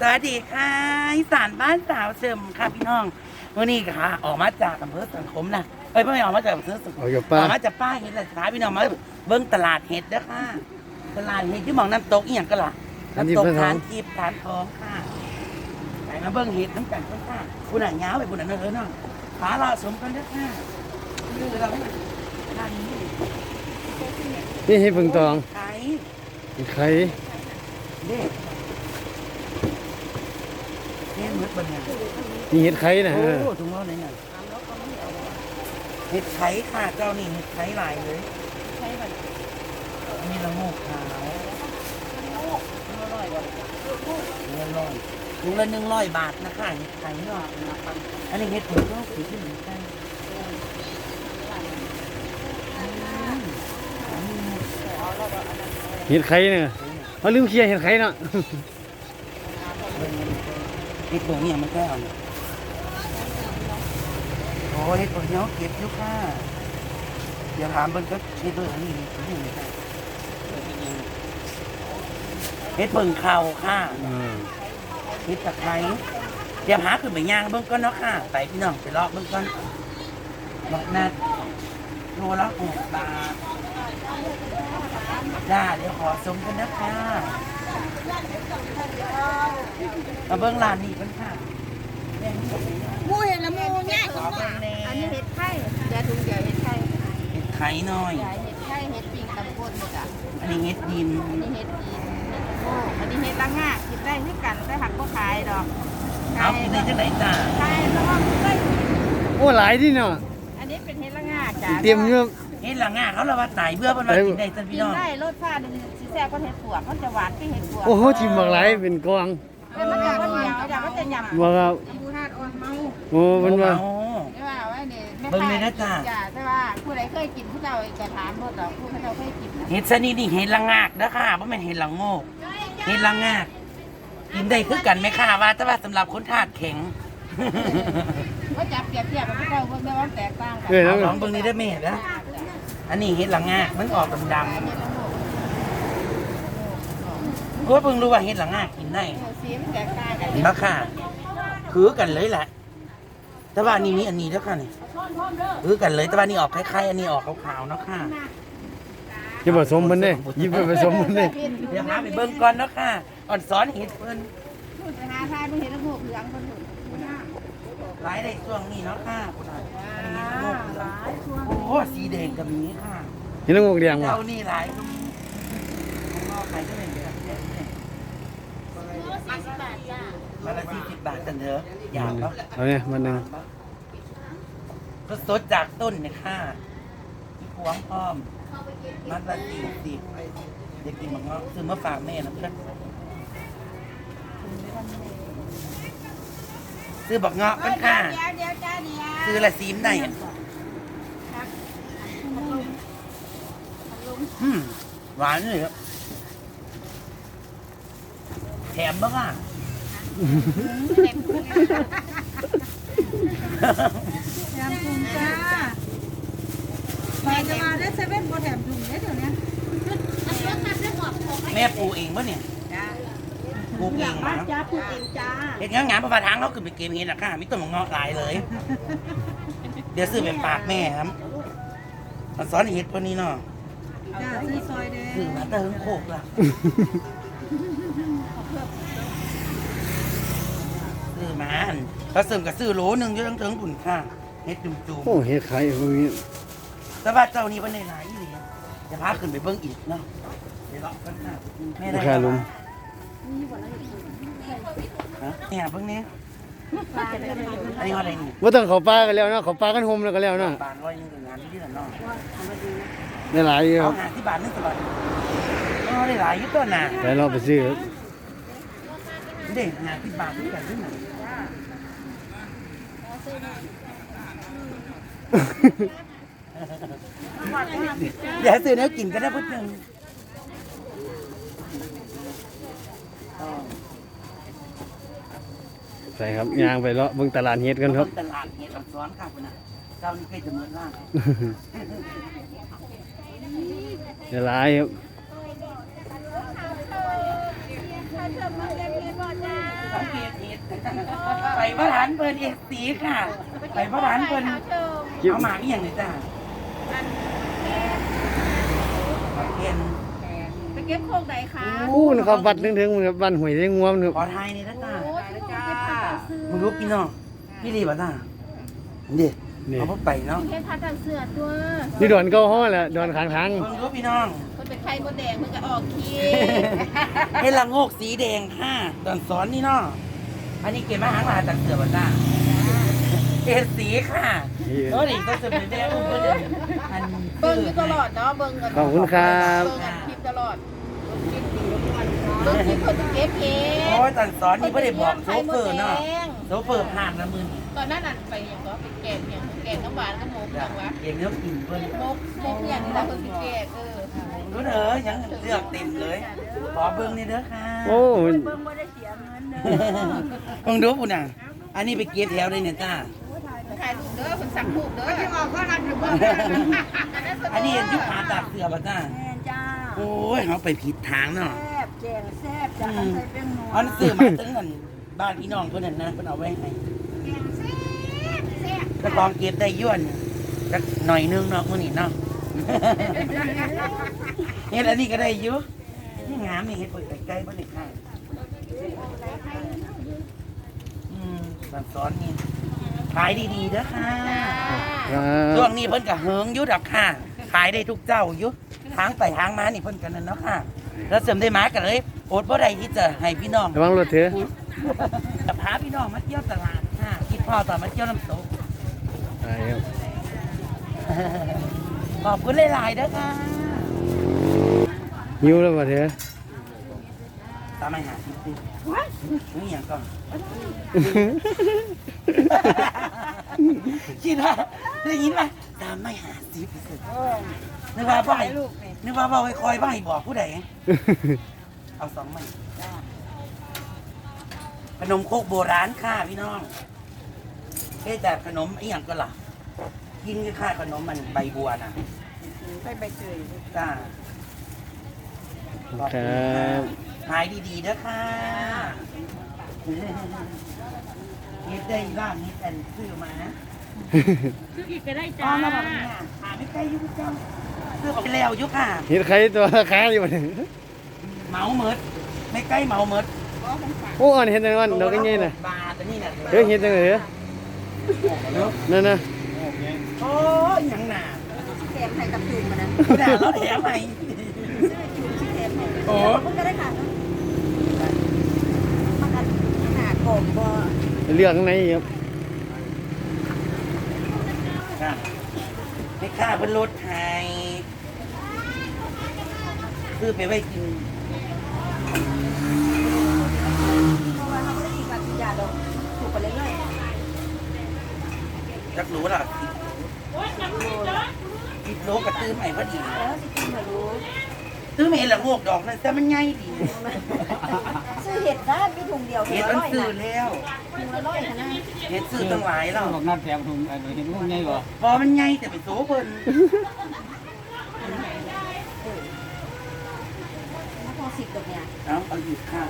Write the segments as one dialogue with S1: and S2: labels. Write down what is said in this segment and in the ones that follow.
S1: สวัสดีค่ะอีสานบ้านสาวเฉิมค่ะพี่น้องวันนี้ค่ะ ออกมาจากอำเภอสังคมนะเอ้ยไม่ออกมาจากอำเภอสังคม
S2: ออกจากป้า
S1: ออกมาจากป้าเห็ดเลยท้ายพี่น้องมาเบิ้งตลาดเห็ดเด้อค่ะ ตลาดเห็ดที่หมองน้ำตกอีหยังก็ล่ะน้ำตกทานทิพย์ทานทองค่ะไปมาเบิ้งเห็ดน้ำกันเพิ่นค่ะ คุณอะย้าวไปคุณอะเนอะเออเนาะหาเราสมกันเด้อค่ะนี่เราไม่ทานนี่
S2: นี่ให้เพิ่งตอง
S1: ไข่
S2: ไข่
S1: เด็ก เห็ดมืดบนเนี่ย
S2: นี่เห็ดไข่นะ
S1: โอ้ถุงเราไหนน่ะเห็ดไข่ค่ะเจ้านี่เห็ดไข่ลายเลยมีละโงกขาวถุงละร้อยถุงละหนึ่งร้อยบาทนะคะเห็ดไข่เนาะอันนี้เห็ดผงก็สีที่เหมือนกันอืม
S2: เห็ดไข่เนี่ยเขาลืมเคลียร์เห็ดไข่เนาะ
S1: เห็ดผงเนี่ยมันแก้วเนี่ยโอ้เห็ดผงเนาะเก็บยุค่ะเดี๋ยวถามเบิ้ลก็เห็ดเบิ้ลอันนี้นี่ไม่ได้เห็ดเพิ่งเข่าค่ะเห็ดตะไคร้เตรียมหาขึ้นไปย่างเบิ้งก้อนเนาะค่ะไปพี่น้องไปลาะเบิ้งก้อนดอกนัดโลละหกบาทจ้าเดี๋ยวขอสมกันนะคะ มาเบิ้งร้านนี้กันค่ะแม่นี่ก็เป็น
S3: หมูเห็ดละหมูง่าย
S1: ขอเบิ้งแน่
S3: อันนี้เห็ดไข่เดี๋ยวถุงเดียวเห็ดไข่
S1: เห็ดไข่หน่อย
S3: เดี๋ยวเห็ดไข่เห็ดปิงตำบลเลยจ้ะ
S1: อันนี้เห็ดดิน
S3: อันนี้เห็ดอีเห็ดโม่อันนี้เห็ดละง่ากินได้ที่กันได้หักก็ขายดอก
S1: เอากินได้จังไหนจ้า
S3: ขายเพราะว่าเคย
S2: โอ้หลายที่เนาะ
S3: อันนี้เป็นเห็ดละง่าจ้ะ
S2: เตรียมเยอะ
S1: เห็ดหลังอะเขาเราว่าตายเบื่อมันมากินได้จ้ะ
S3: กิ
S1: พี่
S3: น
S1: น้อง
S3: ได้รสชาติสี แซ่บก็เห็ดปวกมันจะหวานก็เห็ดปวก
S2: โอ้โหชิมบักหลายเป็นกอง
S3: แต่มันจะว่าเหนียวจ้ะมันจะหยำ
S2: ว่าครับ
S3: บูธาตุอ่อนเมา
S2: โอ้มันว่า
S1: โอ้
S3: ไม่ว่าไว้เนี่ยแม่
S1: เบิ่งเลยนะจ๊ะ
S3: จ้ะแต่ว่าผู้ใดเคยกินผู้เจ้าจะถามรสดอกผู้เจ้าเคยกินนะ
S1: เห็ดชนิดนี้เห็ดละงากนะค่ะเพราะมันเห็ดละโงกเห็ดละงากกินได้คือกันไหมค่ะว่าแต่ว่าสำหรับคนถาดแข็ง
S3: ว่าจับเปรียบเทียบกับผู้เจ้าเบิ่งได้ว่าแตกต่างกั
S2: เออ
S1: เอา
S2: แล้ว
S1: ลองเบิ่งนี้ได้ไหมนะอันนี้เห็ดละงากมันออกดำๆ ก็เพิ่งรู้ว่าเห็ดละงากกินได้
S3: สีมันแตกต่างกัน
S1: เห็นปะค่ะคือกันเลยแหละ แต่ว่าอันนี้มีอันนี้แล้วค่ะนี่คือกันเลยแต่ว่านี่ออกคล้ายๆอันนี้ออกขาวๆเนาะค่ะ
S2: จะผสมมันเด้ยิบไปผสมมันเด้
S1: เดี๋ยวพาไปเบิ่งก่อนเนาะค่ะอ่อนสอนเห็ดเพิ่น
S3: ไปหาทายมันเห็นแล้วพวกเหลืองคนอื่น
S1: หลายได้ช่วงนี้เนาะค่ะอันนี้โงกเหลืองโอ้โหสีแดงกับนี้ค่ะ
S2: เห็นแล้วงกเดียงว่ะ
S1: เจ้านี่หลายก็มีของเราขายเท่าไหร่เนี่ย มาละสี่สิบบาทกันเถอะอยากปะ
S2: เอาเนี่ยมันหนึง
S1: สดๆจากต้นเนี่ยค่ะมีพวงพร้อมมัดละสี่สิบเด็กกินมะเงาะซื้อมาฝากแม่นะเพื่อนซื้อบักเงาะกันค่ะ
S3: เดี๋ยวเดี๋ยวจ้าเดี๋ยว
S1: ซื้อละซีมได้อะอืมหวานเลยครับแถมบ้างอะ
S3: แถมถุงจ้ามาจะมาได้เซเว่นโบแถมถุงได้เดี๋ยวนี้
S1: แม่ปลูกเองปะเนี่ยปลูกเองนะ
S3: จ้าพูดเองจ้า
S1: เห็นงานงานประปาทางเขาขึ้นไปเกมเห็นราคามีต้นมะเงาะหลายเลย เดี๋ยวซื้อไปฝากแม่ครับมาสอนเห็ดคนนี้เนาะ
S3: จ้าซื้อซอยแดง
S1: ซื้อมาเติมโคกละ ซื้อมาอันเขาเสริมกับซื้อโหลหนึ่งเยอะทั้งเถิงปุ่นค่ะเห็ดจุ่ม
S2: โอ้เห็ดไข่พวกนี้
S1: ๆแต่ว่าเจ้านี้มันในหลายอีหลีจะพาขึ้นไปเบิ้งอีกเนาะเดี๋ยวเรากันค่ะแม่ได้
S2: ราคาลุม
S1: ฮะเนี่ยเบิ้งนี้อันนี้อะไรนี่
S2: ว่าต้องเขาปลากันแล้วเนาะเขาปลากันโฮมแล้วก็แล้วเนาะ
S1: บาทร้อยหนึงกับงานที่นั่นเนาะ
S2: ได้หลายอยู่ค
S1: เอา
S2: รับ
S1: หาที่บาทนึงตลอด อ๋อได้หลายอยุต้นน่ะ
S2: แต่เราไปซื้อ
S1: เด็กหาที่บาทที่กันที่ไหนเดี๋ยวซื้อเนื้อกินก็ได้พุทธหนึ่ง
S2: ใส่ครับยางไปเลาะเบิ่งตลาดเห็ดกันครับ
S1: ตลาดเห็ดอักษรค่ะคุณน่ะเจ้านี่ใกล้จะเหมือนล่าง
S2: ได้หลายครับ
S3: ถ้ายนเรียนว่า
S1: สังเกตเห็ด ไปพระฐานเปินเอกสีค่ะ ไปพระฐานเปินเอาหมากอีหยังเลยจ้าเห็น
S3: ไปเก็บโคกไหนคะ
S2: อู้นะครับวัดถึงๆครับบ้านห้วยได้งวมครับ
S1: ขอทายนี่นะจ้า
S3: โอ้ที่เขาเก็บผักกาดซื้อ
S1: มึงรู้พี่น้องพี่รีบอะจ้าเด็เอาพวกไปเนาะ
S3: เก็บผักกาดเสือตัว
S2: นี่ดอนเก้าห้อแหละดอนขางทาง
S1: มึงรู้พี่น้อง
S3: คนเป็นไข่มดแดงมันก็ออกขี้
S1: ให้ละโงกสีแดงค่ะตอนสอนนี่เนาะ อันนี้เก็บมาหางลาจากเสือบ่จ้าเห็ดสีค่ะโอ้ดิก็จะเป็นแม่อุ้มก็เดินอัน
S3: เบิ่งอยู่ตลอดเนาะเบิ่งกัน
S2: ขอบคุณครับ
S3: เบิ่งกันคลิปตลอดเบิ่งคลิปคนเก็บเอง
S1: โอ้ยตอนสอนนี่ไม่ได้บอกโซเฟอร์เนาะโซเฟอร์ผ่านละมือนี่
S3: ตอนนั้นน่ะไปอย่างก็ไปแกงอย่างแกงน้ำหวานกับหมู
S1: จ้ะ
S3: อย่างวะ
S1: เองเลือกกินเพิ่น
S3: มกมกอย่างนี้เราคนสิแกงเออ
S1: รู้เด้อยังเลือกเต็มเลยขอเบิ่งนี่เด้อค่ะ
S2: โอ้
S3: เบิ่งบ่ได้เสียเงิน เด้อ
S1: เบิ่งดูปุ่นน่ะ อันนี้ไปเก็บแถวเลยเนี่ยจ้า
S3: ถ่ายรูปเด้อคนสั่งรูปเด้อที่ออกก็รันอยู่บ่
S1: อันนี้เห็นยุคหาตากเสือป่ะจ้า
S3: แม่จ้า
S1: โอ้ยเขาไปผิดทางเนาะ
S3: แซ่บแจงแซ่บจ้ะใส่เป็นหนัว
S1: เอาหนังสือมาถึงกันบ้านพี่น้องเพิ่นนั่นนะเพิ่นเอาไว้ให้
S3: แซ่บแซ่บ
S1: กระกองเก็บได้ย้วนจักหน่อยนึงเนาะมื้อนี้เนาะ เฮ็ดอันนี้ก็ได้อยู่นี่งามนี่เฮ็ดเปิดใกล้ๆบ่ได้ค่ะ อืมสันสอนนี่ขายดีๆเด้อค่ะ
S2: ครับ
S1: ช่วงนี้เพิ่นก็เฮิงอยู่ดอกค่ะ ขายได้ทุกเจ้าอยู่ทางไปทางมานี่เพิ่นกันนั่นเนาะค่ะ แล้วเสริมได้มากันเลยอดบ่ได้ที่จะให้พี่น้อง
S2: ระวังรถเถอะ
S1: จะพาพี่น้องมาเที่ยวตลาดค่ะคิดพ่อตอนมาเที่ยวน้ำตก
S2: ไปครับ
S1: ขอบคุณหลายๆเด้อค่ะ
S2: หิวแล้วบ่เถอะ
S1: ตามไปหาทิพย์สินี่อย่างก่อนคิดว่าได้ยินไหมตามไม่หาทิพย์สินึกว่าบ่ให้นึกว่าบ่ให้คอยบ่ให้บอกผู้ใดเอาสองใหม่ขนมโคกโบราณค่ะพี่น้องเอ๊ะแต่ขนมอีหยังก็ล่ะกินก็ค่าขนมมันใบบัวน่ะ
S3: ใส่ใบเตย
S1: จ้า
S2: ครับ
S1: ขายดีๆนะค่ะเฮ็ดได้บ้างเฮ็ดอันซื้อมานะ
S3: คืออีกก็ได้
S1: ต
S3: จ้า
S1: อนมาบอกเนี่ยหาไม่ใกล้อยุ่งจังซื้อของแล้วอยุค่ะ
S2: เห็นใครตัวค้าอยู่บ่เถอะ
S1: เหมาเมิดไม่ใกล้เหมาเมิด
S2: โอ้อันเห็นจังวันดอกใหญ่ๆน่ะ
S1: บาทอันนี้น่ะ
S2: เฮ้ยเห็นจังเลยเถอะนั่นน่ะ
S1: โอ้ยหยังหนา
S3: แถมให้กับจุ่มมันนั้น
S1: เขาด่าเราแถมไหม
S3: จุ่มที่แถมให้
S1: โอ้
S3: มันก็ได้ค่ะมันกันหนาโกบบ่
S2: เลือกข้างในครับ
S1: ค่ะไม่ค่าเพิ่นลดให้ซื้อไปไว้กิน
S3: เพราะว่าเขาไม่ได้กินกับกินยาดอกถูกไปเรื่อย
S1: จักรู้ล่ะสิบโลกระตื้อใหม่พอดี
S3: ๆแล้วสิกินมารู้
S1: ตื้อไม่เห็นละโงกดอกนั่นแต่มันใหญ่ดี
S3: ซื้อเห็ดนะมีถุงเดียวถุ
S1: เห็
S3: ง
S1: ด
S3: ละ
S1: มัน
S3: ร้อย
S1: ซื้อ
S3: นะ
S1: แล้ว
S3: ถุงละร้อยนะ
S1: เห็ดซื้อตั้งหลายแล้ว
S4: บอกน้ำแถมถุงไอ้หนูเห็นลูกใหญ่กว่า
S1: พอมันใหญ่แต่ไปโซเพิ่น
S3: ถ้าพอสิบตัวเนี่ย
S1: เอาเอาอยู่ข้าง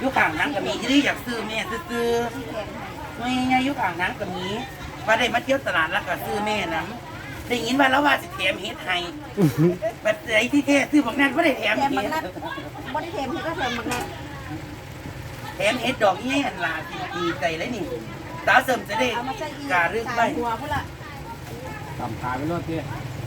S1: อยุคอ่างน้ำก็มีที่อยากซื้อแม่ซื้อ
S3: ที่แถมให้
S1: ๆไม่ไงอยุคอ่างน้ำก็มีว่าได้มาเที่ยวตลาดแล้วก็ซื้อแม่น้ำ ได้ยินว่าแล้วว่าจะแถมเฮ็ดให้แบบไหนที่แท้ซื้อบอกนั่นว่าได้แถม
S3: แถม
S1: เฮ็
S3: บัก
S1: ด
S3: นัดบ่ได้แถมเห็ดก็แถมบักนัด
S1: แถมเฮ็ดดอกนี่หันลาดีใจเลยนี่สาวเสริมจะได้
S3: เอามาใส่อีก
S1: การเรื่องไป
S3: สามหัวพุ่นละ
S4: ตำขาไปรถเตี้ย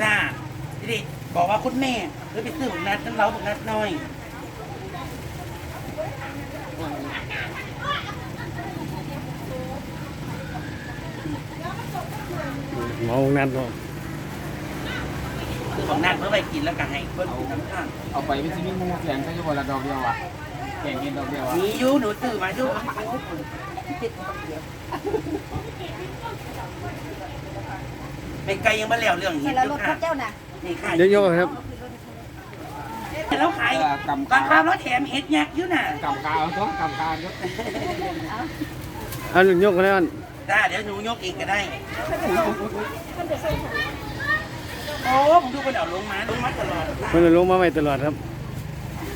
S1: จ้าจะได้บอกว่าคุณแม่หรือไปซื้อบอกนัดนั่นเราบอกนัดน้อย
S2: เมานัดเนาะ
S1: คือบอกนัดเพื่อไปกินแล้วก็ให้เพิ่นกินน้ำข้าง
S4: เอาไปวิซิมิ่งมูแข่งก็จะวันละดอกเดียวอะแข่งกินดอกเดียวอะ
S1: มีอยู่หนูซื้อมาอยู่ไม่ไกลยังมาแล้วเรื่อง
S3: เห็
S1: เห็
S3: น
S1: ด
S3: แล้ว
S1: อ
S3: ร
S1: ยู่
S3: ถ
S1: ค่ะ
S3: ข้าเจ้าน่ะ
S1: นี่ค่ะ
S2: เดี๋ยวยกครับ
S1: แล้วขาย
S4: กำ
S1: บา
S4: ขาง
S1: คราวแล้วแถมเห็ดยักษ์อยู่น่ะ
S4: กำขาเอาตัวกำขาเยอะ
S2: เอายกมาแล้วอัน
S1: จ้าเดี๋ยวหนูยกเองก็ได้ โอ้ผมดูคนเอาลงมาลงมาตลอด
S2: มันลงมาใหม่ตลอดครับ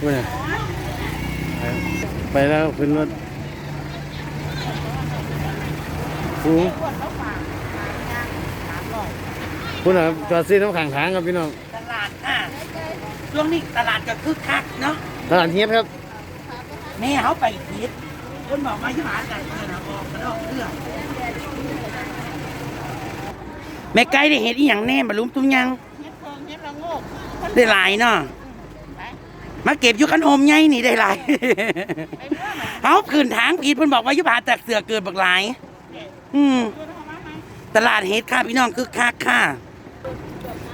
S2: ว่าน่ะไปแล้วขึ้นรถฟูงคุณน่ะจอดซื้อน้ำขังทางครับพี่น้อง
S1: ตลาดอะช่วงนี้ตลาดก็คึกคักเนาะ
S2: ตลาดเฮียบครับ
S1: แม่เขาไปคิดคนบอกมาที่หากันเออนะบอกกระดอกเรื่อง แม่ไก่ได้เห็ดอีหยังแน่บรรลุมตุ้มยัง
S3: เฮ็ดเพิงเฮ็ดละโงก
S1: ได้หลายเนาะมาเก็บอยู่กันโอมไงนี่ได้หลายเขาขืนทางผิดเพิ่นบอกว่าอยุพาแตกเสือเกิดบักหลาย อืมตลาดเฮ็ดค่ะพี่น้องคึกคักค่ะ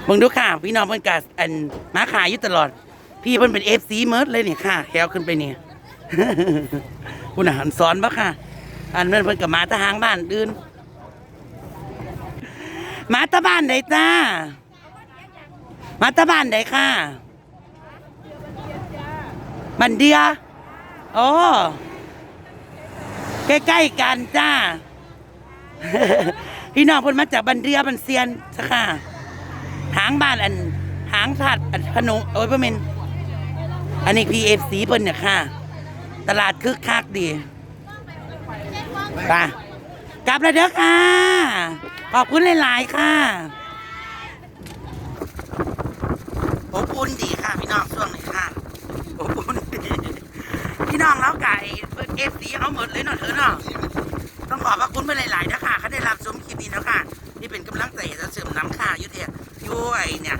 S1: เบิ่งดูค่ะ พี่น้องเพิ่นกะอันมาขายอยู่ตลอด พี่เพิ่นเป็น FC เมิร์ดเลยนี่ค่ะแถวขึ้นไปนี่คุณอาหารสอนบ่ค่ะ อันนั้นเพิ่นก็มาแตะหางบ้านอื่น มาตะบ้านใดจ้า มาตะบ้านใดค่ะ บันเดียโอ้ใกล้ๆกันจ้า พี่น้องเพิ่นมาจากบันเดียบันเซียนสะค่ะหางบ้านอันหางถาดอันพนงโอ้ยพ่อเมนอันนี้ PFC เพิ่นเนี่ยค่ะ ตลาดคึกคักดีไป กลับแล้วเด้อค่ะ ขอบคุณหลายๆค่ะอบอุ่นดีค่ะพี่น้องช่วงนี้ค่ะอบอุ่นดีพี่น้องแล้วไก่เอฟซีเขาหมดเลยเนาะเธอเนาะต้องขอบพระคุณไปหลายๆนะค่ะเขาได้รับชมคลิปนี้แล้วค่ะ นี่เป็นกำลังใจจะเสริมน้ำค่ะยุทธยายุ้ยเนี่ย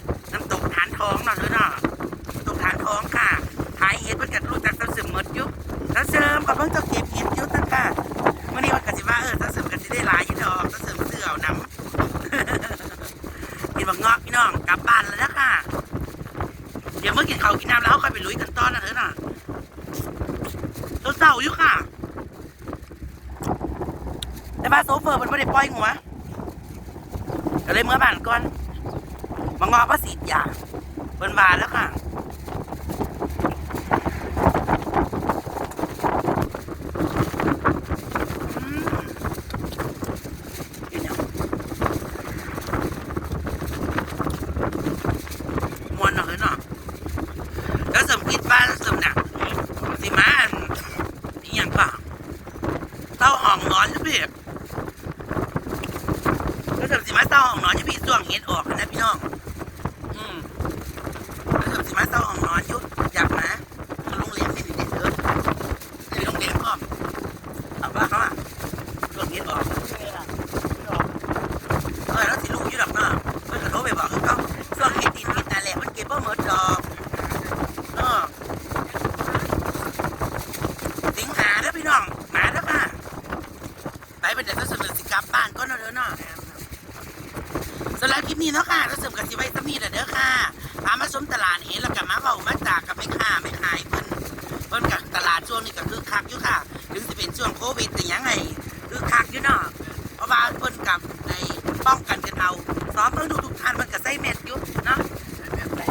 S1: เฟอร์มันไม่ได้ปล่อยหัวก็เลยเมื่อบ้านก่อนมางอพระสีดยาเปิ้นบานแล้วค่ะอืมเดี๋ยวนะมวนหน่อยเนาะแล้วสมคิดว่าสมหนักสิมาอันนี่ยังป่ะเต้าหองนอนใช่พี่ก็เสริม มาเศร้าห้องนอนใช่พี่ช่วงเห็ดออกนะพี่น้อง อืมเกือบสิมาเศร้าห้องนอนอยุอยากนะมาโรงเรียนนี่เด็กๆเถอะในโรงเรียนพ่อมเอาว่าเขาอะช่วงเฮ็ดออกเออแล้วสิลูกอยุดอกเนาะเพิ่นก็โทรไปบอกเขาช่วงเฮ็ดดินเฮ็ดนั่นแหละมันเก็บบ่หมดดอกเออ สิงหาเด้อพี่น้องมาเด้อค่ะ ไปเป็นเด็กเสริมสิกลับบ้านก็เนาะเด้อเนาะสำหรับคลิ ปนี้เนาะค่ะเสริมกับสิไว้สมีเด้อเด้อค่ะพามาชมตลาดเห็นแล้วก็มาเว้ามาจากกับไม่ค่าไม่ขายเพิ่นเพิ่นกับตลาดช่วงนี้ก็คือคักอยู่ค่ะ ถึงสิเป็นช่วงโควิดแต่ยังไงคือคักอยู่เนาะเพราะว่าเพิ่นกับในป้องกันกันเอาซ้อมเพิ่งดูทุกท่านมันก็ใส่แมสอยู่เนาะ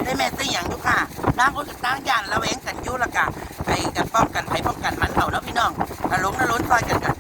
S1: ได้แม่ใส่หยังอยู่ค่ะน้ำคนกับตั้งยานระแวงกันอยู่ละกะไอ้กันป้องกันไผป้องกันมันเอาเนาะพี่น้องนล้มนล้นซอยกันกัน